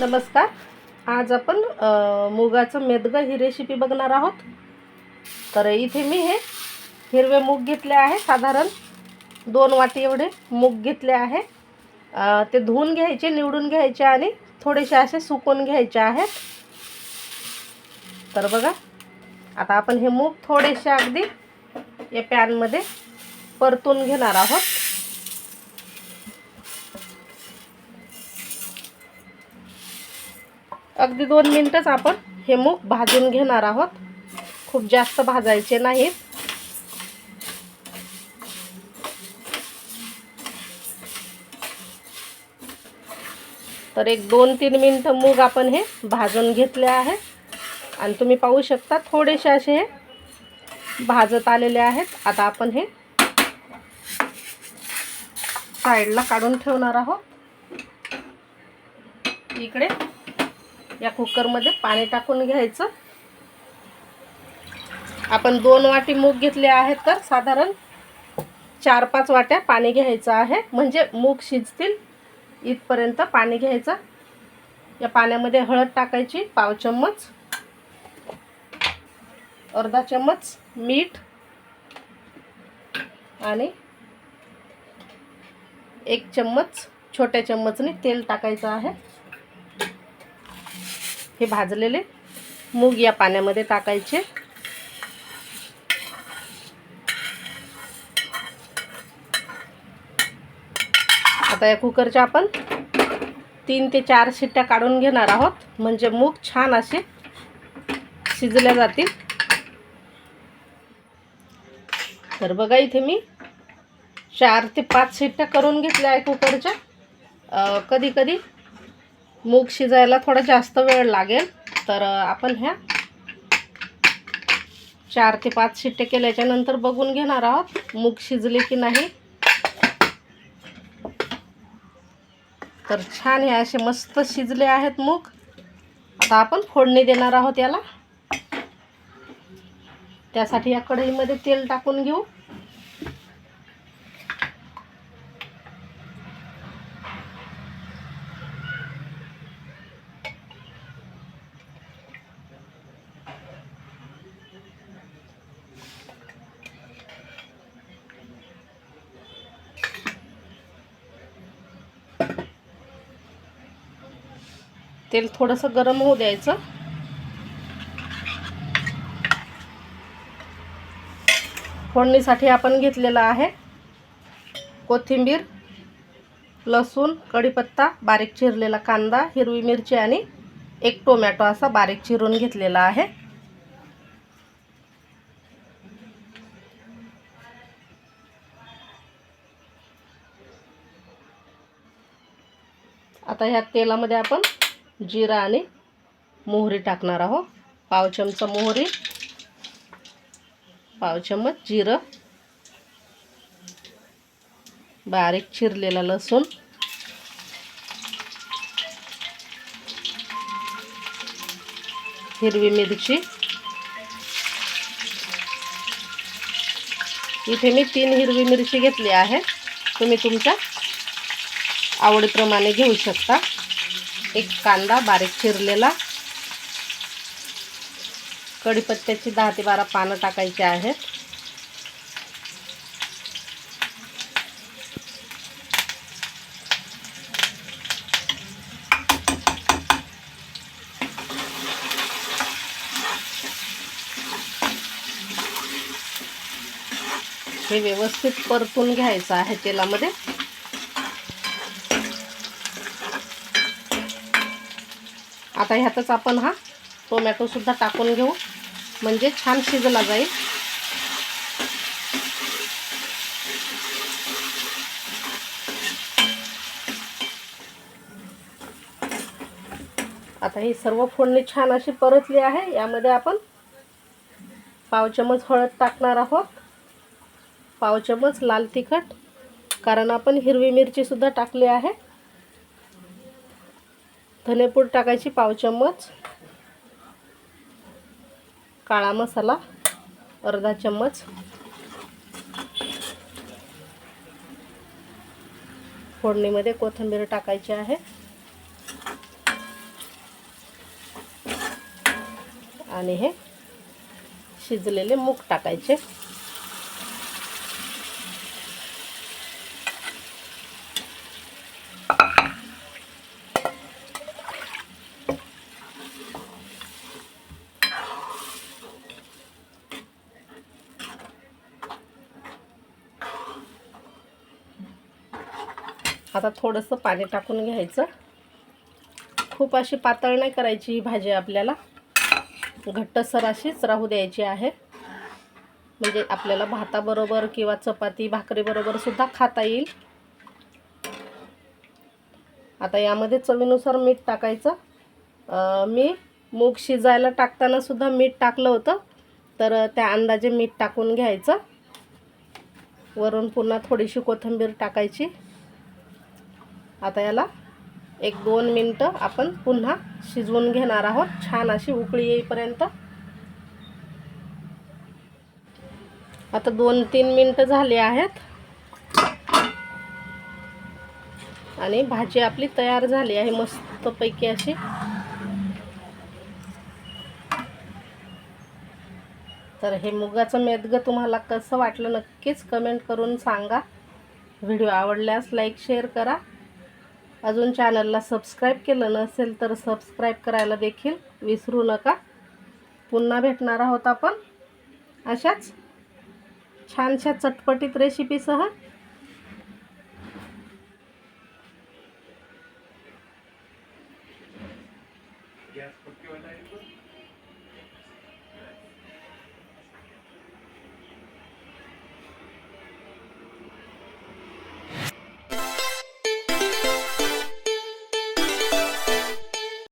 नमस्कार. आज आपण मुगाचं मेदगं ही रेसिपी बघणार आहोत. तर इथे मी हे हिरवे मूग घेतले आहे. साधारण दोन वाटी एवढे मूग घेतले आहे. ते धुवून घ्यायचे निवडून घ्यायचे आणि थोडेसे असे सुकून घ्यायचे आहेत. तर बघा आता आपण हे मूग थोडेसे अगदी या पॅनमध्ये परतून घेणार आहोत. अगदी दोन मिनटंच आपण हे मूग भाजून घेणार आहोत. खूप जास्त भाजायचे नाहीत. तर एक दोन तीन मिनटं मूग आपण हे भाजून घेतले आहे. आणि तुम्ही पाहू शकता थोडेसे असे हे भाजत आलेले आहेत. आता आपण हे साईडला काढून ठेवणार आहोत. इकडे या कुकरमध्ये पाणी टाकून घ्यायचं. आपण दोन वाटी मूग घेतले आहेत तर साधारण चार पाच वाट्या पाणी घ्यायचं आहे. म्हणजे मूग शिजतील इथपर्यंत पाणी घ्यायचं. या पाण्यामध्ये हळद टाकायची पाव चम्मच अर्धा चम्मच मीठ आणि एक चम्मच छोट्या चम्मचने तेल टाकायचं आहे. हे भाजलेले मूग या पाण्यामध्ये टाकायचे. आता या कुकरच्या आपण तीन ते चार शिट्ट्या काढून घेणार आहोत. म्हणजे मूग छान असे शिजल्या जातील. तर बघा इथे मी चार ते पाच शिट्ट्या करून घेतल्या आहे कुकरच्या. कधी कधी मूग शिजायला थोडा जास्त वेळ लागेल. तर आपण ह्या चार ते पाच शिट्टे केल्याच्यानंतर बघून घेणार आहोत मूग शिजले की नाही. तर छान हे असे मस्त शिजले आहेत मूग. आता आपण फोडणी देणार आहोत याला. त्यासाठी या कढईमध्ये तेल टाकून घेऊ. तेल थोडंसं गरम होऊ द्यायचं. फोडणीसाठी आपण घेतलेलं आहे कोथिंबीर लसूण कढीपत्ता बारीक चिरलेला कांदा हिरवी मिरची आणि एक टोमॅटो असा बारीक चिरून घेतलेला आहे. आता ह्या तेलामध्ये आपण जिरा आणि मोहरी टाकणार आहोत. पाव चमचा मोहरी पाव चम्मच जिरं बारीक चिरलेला लसूण हिरवी मिरची. इथे मी तीन हिरवी मिरची घेतली आहे तुम्ही तुमच्या आवडीप्रमाणे घेऊ शकता. एक कांदा बारीक चिरलेला. कढीपत्त्याची दहा ते बारा पानं टाकायची आहेत. हे व्यवस्थित परतून घ्यायचं आहे तेलामध्ये. आता ह्यातच आपण हा टोमॅटोसुद्धा टाकून घेऊ. म्हणजे छान शिजला जाईल. आता ही सर्व फोडणी छान अशी परतली आहे. यामध्ये आपण पाव चमच हळद टाकणार आहोत. पाव चमच लाल तिखट कारण आपण हिरवी मिरचीसुद्धा टाकली आहे. धनेपूर टाकायची पाव चम्मच. काळा मसाला अर्धा चम्मच. फोडणीमध्ये कोथिंबीर टाकायची आहे. आणि हे शिजलेले मूग टाकायचे. आता थोडंसं पाणी टाकून घ्यायचं. खूप अशी पातळ नाही करायची ही भाजी आपल्याला. घट्टसर अशीच राहू द्यायची आहे. म्हणजे आपल्याला भाताबरोबर किंवा चपाती भाकरीबरोबर सुद्धा खाता येईल. आता यामध्ये चवीनुसार मीठ टाकायचं. मी मूग शिजायला टाकताना सुद्धा मीठ टाकलं होतं. तर त्या अंदाजे मीठ टाकून घ्यायचं. वरून पुन्हा थोडीशी कोथिंबीर टाकायची. आता याला एक दोन मिनटं आपण पुन्हा शिजवून घेणार आहोत. छान अशी उकळी येईपर्यंत. आता दोन तीन मिनटं झाली आहेत. आणि भाजी आपली तयार झाली आहे मस्तपैकी अशी. तर हे मुगाचं मेदगं तुम्हाला कसं वाटलं नक्कीच कमेंट करून सांगा. व्हिडिओ आवडल्यास लाईक शेअर करा. अजून चॅनलला सबस्क्राईब केलं नसेल तर सबस्क्राईब करायला देखील विसरू नका. पुन्हा भेटणार आहोत आपण अशाच छानशा चटपटीत रेसिपीसह